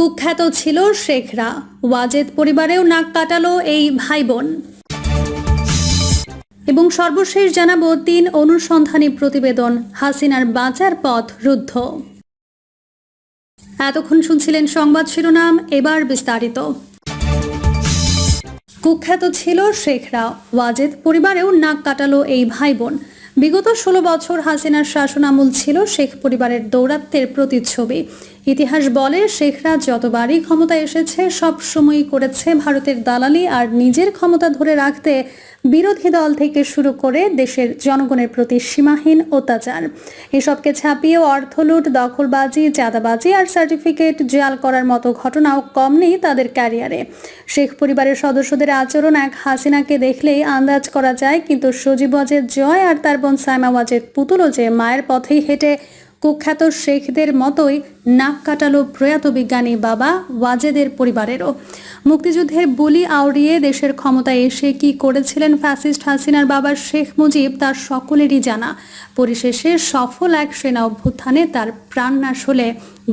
কুখ্যাত ছিল শেখরা। ওয়াজেদ পরিবারেও নাক কাটালো এই ভাই বোন এবং সর্বশেষ জানাব তিন অনুসন্ধানী প্রতিবেদন, হাসিনার বাঁচার পথ রুদ্ধ। এতক্ষণ শুনছিলেন সংবাদ শিরোনাম, এবার বিস্তারিত। কুখ্যাত ছিল শেখরা, ওয়াজেদ পরিবারেও নাক কাটালো এই ভাই বোন বিগত ষোলো বছর হাসিনার শাসনামল ছিল শেখ পরিবারের দৌরাত্মের প্রতিচ্ছবি। ইতিহাস বলে, শেখরা যতবারই ক্ষমতা এসেছে, সব সময়ই করেছে ভারতের দালালি আর নিজের ক্ষমতা ধরে রাখতে বিরোধী দল থেকে শুরু করে দেশের জনগণের প্রতি সীমাহীন অত্যাচার। এসবকে ছাপিয়ে অর্থ লুট, দখলবাজি, চাঁদাবাজি আর সার্টিফিকেট জাল করার মতো ঘটনাও কম নেই তাদের ক্যারিয়ারে। শেখ পরিবারের সদস্যদের আচরণ এক হাসিনাকে দেখলেই আন্দাজ করা যায়, কিন্তু সজীব জয় আর তার বোন সাইমা ওয়াজেদ পুতুলও যে মায়ের পথেই হেঁটে কুখ্যাত শেখদের মতোই নাক কাটালো প্রয়াত বিজ্ঞানী বাবা ওয়াজেদের পরিবারেরও। মুক্তিযুদ্ধের বলি আউড়িয়ে দেশের ক্ষমতায় এসে কি করেছিলেন ফ্যাসিস্ট হাসিনার বাবা শেখ মুজিব তার সকলেরই জানা। পরিশেষে সফল এক সেনা অভ্যুত্থানে তার প্রাণনাশ হলে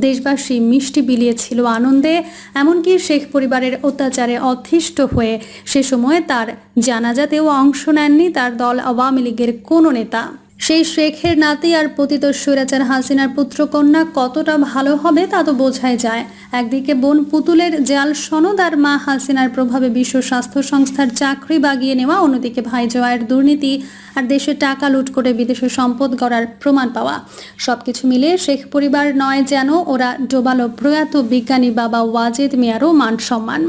দেশবাসী মিষ্টি বিলিয়েছিল আনন্দে, এমনকি শেখ পরিবারের অত্যাচারে অতিষ্ঠ হয়ে সে সময় তার জানাজাতেও অংশ নেননি তার দল আওয়ামী লীগের কোনো নেতা। সেই শেখের নাতি আর পতিত স্বৈরাচার হাসিনার পুত্রকন্যা কতটা ভালো হবে তা তো বোঝাই যায়। একদিকে বোন পুতুলের জাল সনদ আর মা হাসিনার প্রভাবে বিশ্ব স্বাস্থ্য সংস্থার চাকরি বাগিয়ে নেওয়া, অন্যদিকে ভাই জয়ের দুর্নীতি আর দেশে টাকা লুট করে বিদেশে সম্পদ গড়ার প্রমাণ পাওয়া। সবকিছু মিলে শেখ পরিবার নয় যেন, ওরা ডোবালো প্রয়াত বিজ্ঞানী বাবা ওয়াজেদ মিয়ারও মান সম্মান।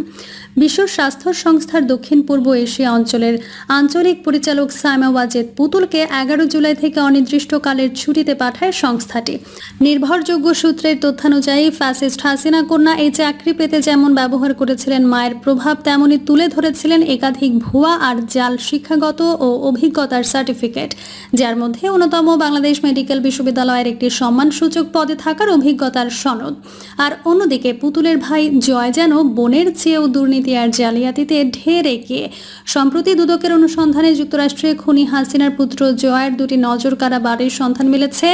বিশ্ব স্বাস্থ্য সংস্থার দক্ষিণ পূর্ব এশিয়া অঞ্চলের আঞ্চলিক পরিচালক সাইমা ওয়াজেদ পুতুলকে এগারো জুলাই থেকে অনির্দিষ্টকালের ছুটিতে পাঠায় সংস্থাটি। নির্ভরযোগ্য সূত্রের তথ্যানুযায়ী ফ্যাসিস্ট হাসিনা কন্যা এই চাকরি পেতে যেমন ব্যবহার করেছিলেন মায়ের প্রভাব, তেমনি তুলে ধরেছিলেন একাধিক ভুয়া আর জাল শিক্ষাগত ও অভিজ্ঞতার সার্টিফিকেট, যার মধ্যে অন্যতম বাংলাদেশ মেডিকেল বিশ্ববিদ্যালয়ের একটি সম্মানসূচক পদে থাকার অভিজ্ঞতার সনদ। আর অন্যদিকে পুতুলের ভাই জয় যেন বোনের চেয়েও দুর্নীতি আর জালিয়াতিতে ঢের এগিয়ে। সম্প্রতি দুদকের অনুসন্ধানে যুক্তরাষ্ট্রে খুনি হাসিনার পুত্র জয়ের দুটি নজরকাড়া বাড়ির সন্ধান মিলেছে।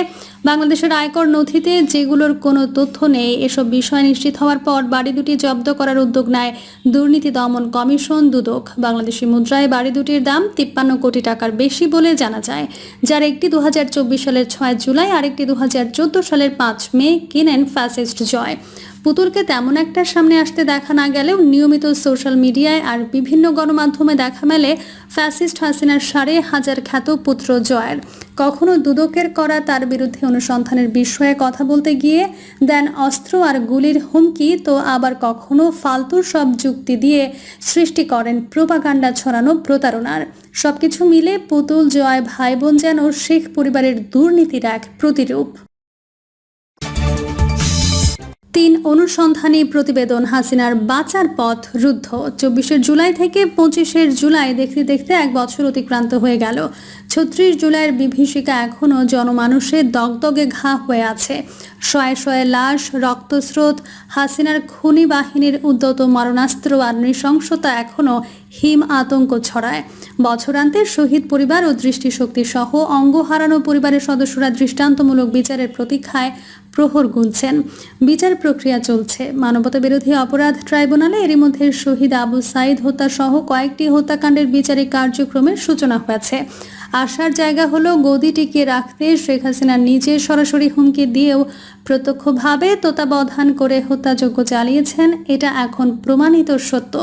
বাংলাদেশের আয়কর নথিতে যেগুলোর কোনো তথ্য নেই, এসব বিষয় নিশ্চিত হওয়ার পর বাড়ি দুটি জব্দ করার উদ্যোগ নেয় দুর্নীতি দমন কমিশন দুদক। বাংলাদেশি মুদ্রায় বাড়ি দুটির দাম তিপ্পান্ন কোটি টাকার বেশি বলে জানা যায়। যার একটি দু হাজার চব্বিশ সালের ছয় জুলাই, আরেকটি দু হাজার চোদ্দ সালের পাঁচ মে কিনেন ফ্যাসিস্ট জয়। পুতুলকে তেমন একটা সামনে আসতে দেখা না গেলেও নিয়মিত সোশ্যাল মিডিয়ায় আর বিভিন্ন গণমাধ্যমে দেখা মেলে ফ্যাসিস্ট হাসিনার সাড়ে হাজার খ্যাত পুত্র জয়ের। কখনো দুদকের করা তার বিরুদ্ধে অনুসন্ধানের বিষয়ে কথা বলতে গিয়ে দেন অস্ত্র আর গুলির হুমকি, তো আবার কখনো ফালতু সব যুক্তি দিয়ে সৃষ্টি করেন প্রোপাগান্ডা ছড়ানো প্রতারণার। সবকিছু মিলে পুতুল জয় ভাই বোন যেন শেখ পরিবারের দুর্নীতির এক প্রতিরূপ। তিন অনুসন্ধানী প্রতিবেদন হাসিনার বাঁচার পথ রুদ্ধ। চব্বিশে জুলাই থেকে পঁচিশে জুলাই দেখতে দেখতে এক বছর অতিক্রান্ত হয়ে গেল। ছত্রিশ জুলাইয়ের বিভীষিকা এখনও জনমানুষের দগদগে ঘা হয়ে আছে। শয়ে শয়ে লাশ, রক্তস্রোত, হাসিনার খুনি বাহিনীর উদ্যত মারণাস্ত্র আর নৃশংসতা এখনও হিম আতঙ্ক ছড়ায়। বছরান্তে শহীদ পরিবার ও দৃষ্টিশক্তি সহ অঙ্গ হারানো পরিবারের সদস্যরা দৃষ্টান্তমূলক বিচারের প্রতীক্ষায় প্রহর গুনছেন। বিচার প্রক্রিয়া চলছে। মানবতা বিরোধী অপরাধ ট্রাইব্যুনালে এরই মধ্যে শহীদ আবু সাইদ হত্যা সহ কয়েকটি হত্যাকাণ্ডের বিচারিক কার্যক্রমের সূচনা হয়েছে। আসার জায়গা হলো গদি টিকিয়ে রাখতে শেখ হাসিনা নিজে সরাসরি হুমকি দিয়েও প্রত্যক্ষভাবে তত্ত্বাবধান করে হত্যাযজ্ঞ চালিয়েছেন। এটা এখন প্রমাণিত সত্য।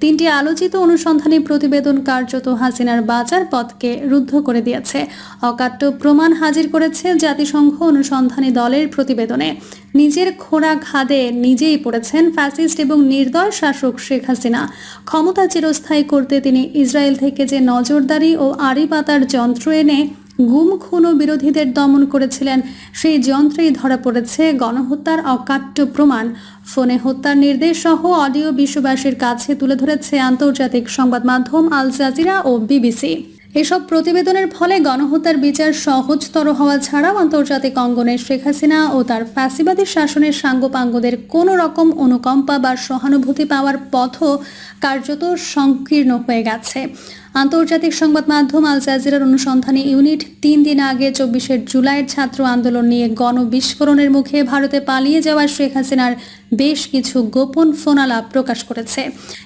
তিনটি আলোচিত অনুসন্ধানী প্রতিবেদন কার্যত হাসিনার বাজার পথকে রুদ্ধ করে দিয়েছে। অকাট্য প্রমাণ হাজির করেছে জাতিসংঘ অনুসন্ধানী দলের প্রতিবেদনে। নিজের খোঁড়া খাদে নিজেই পড়েছেন ফ্যাসিস্ট এবং নির্দয় শাসক শেখ হাসিনা। ক্ষমতা চিরস্থায়ী করতে তিনি ইসরায়েল থেকে যে নজরদারি ও আড়ি পাতার যন্ত্র এনে গুম খুন ও বিরোধীদের দমন করেছিলেন। সেই যন্ত্রেই ধরা পড়েছে গণহত্যার অকাট্য প্রমাণ। ফোনে হত্যার নির্দেশ সহ অডিও বিশ্ববাসীর কাছে তুলে ধরেছে আন্তর্জাতিক সংবাদ মাধ্যম আল জাজিরা ও বিবিসি। এসব প্রতিবেদনের ফলে গণহত্যার বিচার সহজতর হওয়া ছাড়াও আন্তর্জাতিক অঙ্গনে শেখ হাসিনা ও তার ফ্যাসিবাদী শাসনের সাঙ্গপাঙ্গদের কোনো রকম অনুকম্পা বা সহানুভূতি পাওয়ার পথও কার্যত সংকীর্ণ হয়ে গেছে। আন্তর্জাতিক সংবাদ মাধ্যম আল জাজিরার অনুসন্ধানী ইউনিট তিন দিন আগে চব্বিশে জুলাইয়ের ছাত্র আন্দোলন নিয়ে গণবিস্ফোরণের মুখে ভারতে পালিয়ে যাওয়া শেখ হাসিনার বেশ কিছু গোপন ফোনালাপ প্রকাশ করেছে।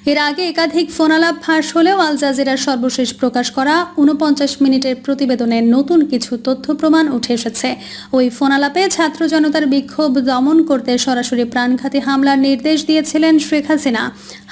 এর আগে একাধিক ফোনালাপ ফাঁস হলেও আল জাজিরার সর্বশেষ প্রকাশ করা উনপঞ্চাশ মিনিটের প্রতিবেদনে নতুন কিছু তথ্য প্রমাণ উঠে এসেছে। ওই ফোনালাপে ছাত্র জনতার বিক্ষোভ দমন করতে সরাসরি প্রাণঘাতী হামলার নির্দেশ দিয়েছিলেন শেখ হাসিনা।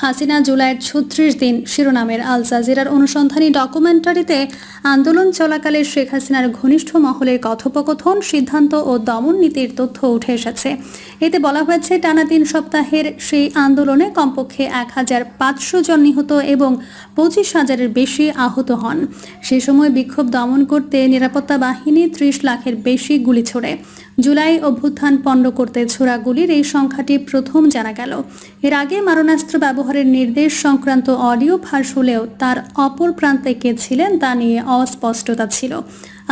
হাসিনা জুলাইয়ের ছত্রিশ দিন শিরোনামের আল জাজিরার অনুসন্ধানী ডকুমেন্টারিতে আন্দোলন চলাকালে শেখ হাসিনার ঘনিষ্ঠ মহলের কথোপকথন, সিদ্ধান্ত ও দমন নীতির তথ্য উঠে এসেছে। এতে বলা হয়েছে, টানা তিন সপ্তাহের সেই আন্দোলনে কমপক্ষে এক হাজার পাঁচশো জন নিহত এবং পঁচিশ হাজারের বেশি আহত হন। সে সময় বিক্ষোভ দমন করতে নিরাপত্তা বাহিনী ত্রিশ লাখের বেশি গুলি ছোড়ে। জুলাই অভ্যুত্থান পণ্ড করতে ছোড়া গুলির এই সংখ্যাটি প্রথম জানা গেল। এর আগে মারণাস্ত্র ব্যবহারের নির্দেশ সংক্রান্ত অডিও ফাঁস হলেও তার অপর প্রান্তে কে ছিলেন তা নিয়ে অস্পষ্টতা ছিল।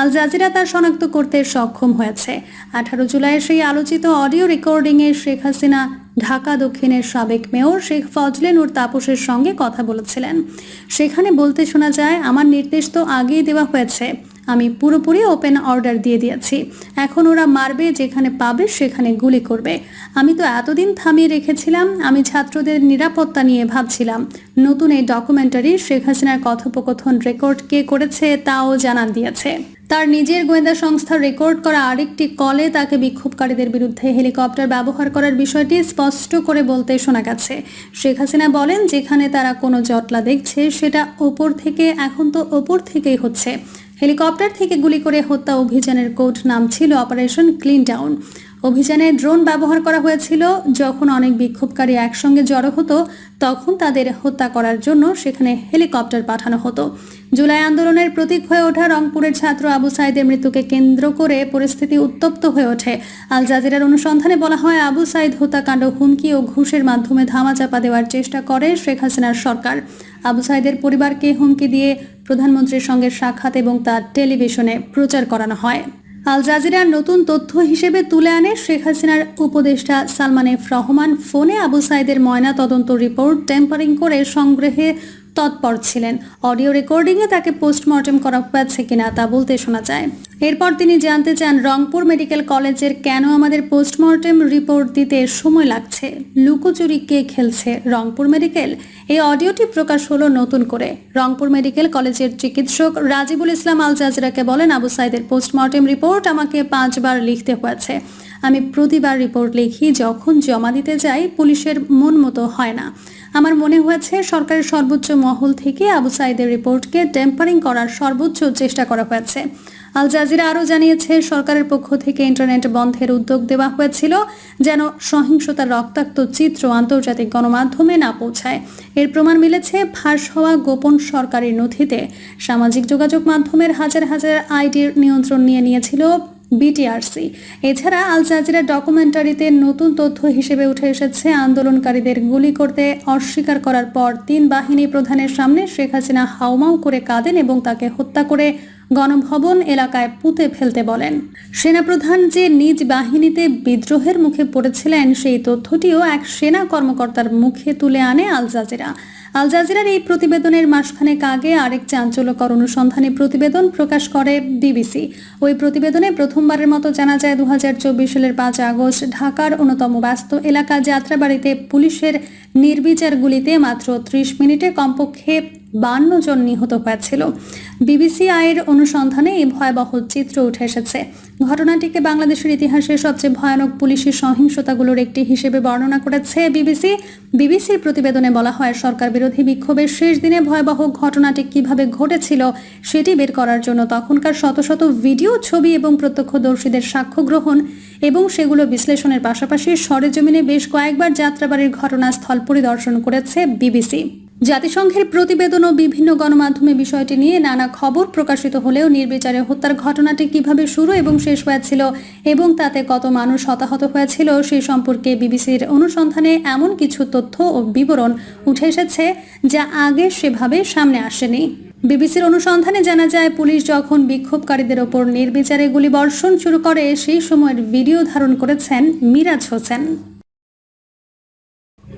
আল জাজিরা তা শনাক্ত করতে সক্ষম হয়েছে। আঠারো জুলাইয়ের সেই আলোচিত অডিও রেকর্ডিংয়ে শেখ হাসিনা ঢাকা দক্ষিণের সাবেক মেয়র শেখ ফজলে নূর তাপসের সঙ্গে কথা বলেছিলেন। সেখানে বলতে শোনা যায়, আমার নির্দেশ তো আগেই দেওয়া হয়েছে। আমি পুরোপুরি ওপেন অর্ডার দিয়ে দিয়েছি। এখন ওরা মারবে, যেখানে পাবে সেখানে গুলি করবে। আমি তো এতদিন থামিয়ে রেখেছিলাম, আমি ছাত্রদের নিরাপত্তা নিয়ে ভাবছিলাম। নতুন এই ডকুমেন্টারি শেখ হাসিনার কথোপকথন রেকর্ড কে করেছে তাও জানান দিয়েছে। তার নিজের গোয়েন্দা সংস্থার রেকর্ড করা আরেকটি কলে তাকে বিক্ষোভকারীদের বিরুদ্ধে হেলিকপ্টার ব্যবহার করার বিষয়টি স্পষ্ট করে বলতে শোনা গেছে। শেখ হাসিনা বলেন, যেখানে তারা কোনো জটলা দেখছে, সেটা ওপর থেকে, এখন তো ওপর থেকেই হচ্ছে। হেলিকপ্টার থেকে গুলি করে হত্যা অভিযানের কোড নাম ছিল অপারেশন ক্লিন ডাউন। অভিযানে ড্রোন ব্যবহার করা হয়েছিল। যখন অনেক বিক্ষোভকারী একসঙ্গে জড়ো হতো, তখন তাদের হত্যা করার জন্য সেখানে হেলিকপ্টার পাঠানো হতো। জুলাই আন্দোলনের প্রতীক হয়ে ওঠা রংপুরের ছাত্র আবু সাইদের মৃত্যুকে কেন্দ্র করে পরিস্থিতি উত্তপ্ত হয়ে ওঠে। আল জাজিরার অনুসন্ধানে বলা হয়, আবু সাইদ হত্যাকাণ্ড হুমকি ও ঘুষের মাধ্যমে ধামাচাপা দেওয়ার চেষ্টা করে শেখ হাসিনার সরকার। আবু সাইদের পরিবারকে হুমকি দিয়ে প্রধানমন্ত্রীর সঙ্গে সাক্ষাৎ এবং তার টেলিভিশনে প্রচার করানো হয়। আল জাজিরার নতুন তথ্য হিসেবে তুলে আনে শেখ হাসিনার উপদেষ্টা সালমান এফ রহমান। ফোনে আবু সাইদের ময়না তদন্ত রিপোর্ট টেম্পারিং করে সংগ্রহে তৎপর ছিলেন। অডিও রেকর্ডিংয়ে তাকে পোস্টমর্টেম করা হয়েছে কিনা তা বলতে শোনা যায়। এরপর তিনি জানতে চান, রংপুর মেডিকেল কলেজের কেন আমাদের পোস্টমর্টেম রিপোর্ট দিতে সময় লাগছে? লুকোচুরি কে খেলছে রংপুর মেডিকেল? এই অডিওটি প্রকাশ হলো নতুন করে। রংপুর মেডিকেল কলেজের চিকিৎসক রাজিবুল ইসলাম আল জাজরাকে বলেন, আবু সাইদের পোস্টমর্টেম রিপোর্ট আমাকে পাঁচবার লিখতে হয়েছে। আমি প্রতিবার রিপোর্ট লিখি, যখন জমা দিতে যাই, পুলিশের মন মতো হয় না। আমার মনে হয়েছে সরকারের সর্বোচ্চ মহল থেকে আবু সাইদের রিপোর্টকে টেম্পারিং করার সর্বোচ্চ চেষ্টা করা হয়েছে। আল জাজিরা আরও জানিয়েছে, সরকারের পক্ষ থেকে ইন্টারনেট বন্ধের উদ্যোগ দেওয়া হয়েছিল যেন সহিংসতার রক্তাক্ত চিত্র আন্তর্জাতিক গণমাধ্যমে না পৌঁছায়। এর প্রমাণ মিলেছে, ফাঁস হওয়া গোপন সরকারি নথিতে সামাজিক যোগাযোগ মাধ্যমের হাজার হাজার আইডির নিয়ন্ত্রণ নিয়ে নিয়েছিল বিটিআরসি এছাড়া আল জাজিরা ডকুমেন্টারিতে নতুন তথ্য হিসেবে উঠে এসেছে, আন্দোলনকারীদের গুলি করতে অস্বীকার করার পর তিন বাহিনী প্রধানের সামনে শেখ হাসিনা হাউমাউ করে কাঁদেন এবং তাকে হত্যা করে গণভবন এলাকায় পুঁতে ফেলতে বলেন। সেনাপ্রধান যে নিজ বাহিনীতে বিদ্রোহের মুখে পড়েছিলেন, সেই তথ্যটিও এক সেনা কর্মকর্তার মুখে তুলে আনে আল জাজিরা। আল জাজিরার এই প্রতিবেদনের মাসখানেক আগে আরেক চাঞ্চল্যকর অনুসন্ধানী প্রতিবেদন প্রকাশ করে বিবিসি। ওই প্রতিবেদনে প্রথমবারের মতো জানা যায় দু হাজার চব্বিশ সালের পাঁচ আগস্ট ঢাকার অন্যতম ব্যস্ত এলাকা যাত্রাবাড়িতে পুলিশের নির্বিচার গুলিতে মাত্র ত্রিশ মিনিটে কমপক্ষে বান্ন জন নিহত হয়েছিল। বিবিসি আয়ের অনুসন্ধানে এই ভয়াবহ চিত্র উঠে এসেছে। ঘটনাটিকে বাংলাদেশের ইতিহাসে সবচেয়ে ভয়ানক পুলিশি সহিংসতাগুলোর একটি হিসেবে বর্ণনা করেছে বিবিসি। বিবিসির প্রতিবেদনে বলা হয়, সরকার বিরোধী বিক্ষোভের শেষ দিনে ভয়াবহ ঘটনাটি কীভাবে ঘটেছিল সেটি বের করার জন্য তখনকার শত শত ভিডিও, ছবি এবং প্রত্যক্ষদর্শীদের সাক্ষ্য গ্রহণ এবং সেগুলো বিশ্লেষণের পাশাপাশি সরেজমিনে বেশ কয়েকবার যাত্রাবাড়ির ঘটনাস্থল পরিদর্শন করেছে বিবিসি। জাতিসংঘের প্রতিবেদন ও বিভিন্ন গণমাধ্যমে বিষয়টি নিয়ে নানা খবর প্রকাশিত হলেও নির্বিচারে হত্যার ঘটনাটি কীভাবে শুরু এবং শেষ হয়েছিল এবং তাতে কত মানুষ হতাহত হয়েছিল সে সম্পর্কে বিবিসির অনুসন্ধানে এমন কিছু তথ্য ও বিবরণ উঠে এসেছে যা আগে সেভাবে সামনে আসেনি। বিবিসির অনুসন্ধানে জানা যায়, পুলিশ যখন বিক্ষোভকারীদের ওপর নির্বিচারে গুলিবর্ষণ শুরু করে, সেই সময়ের ভিডিও ধারণ করেছেন মিরাজ হোসেন।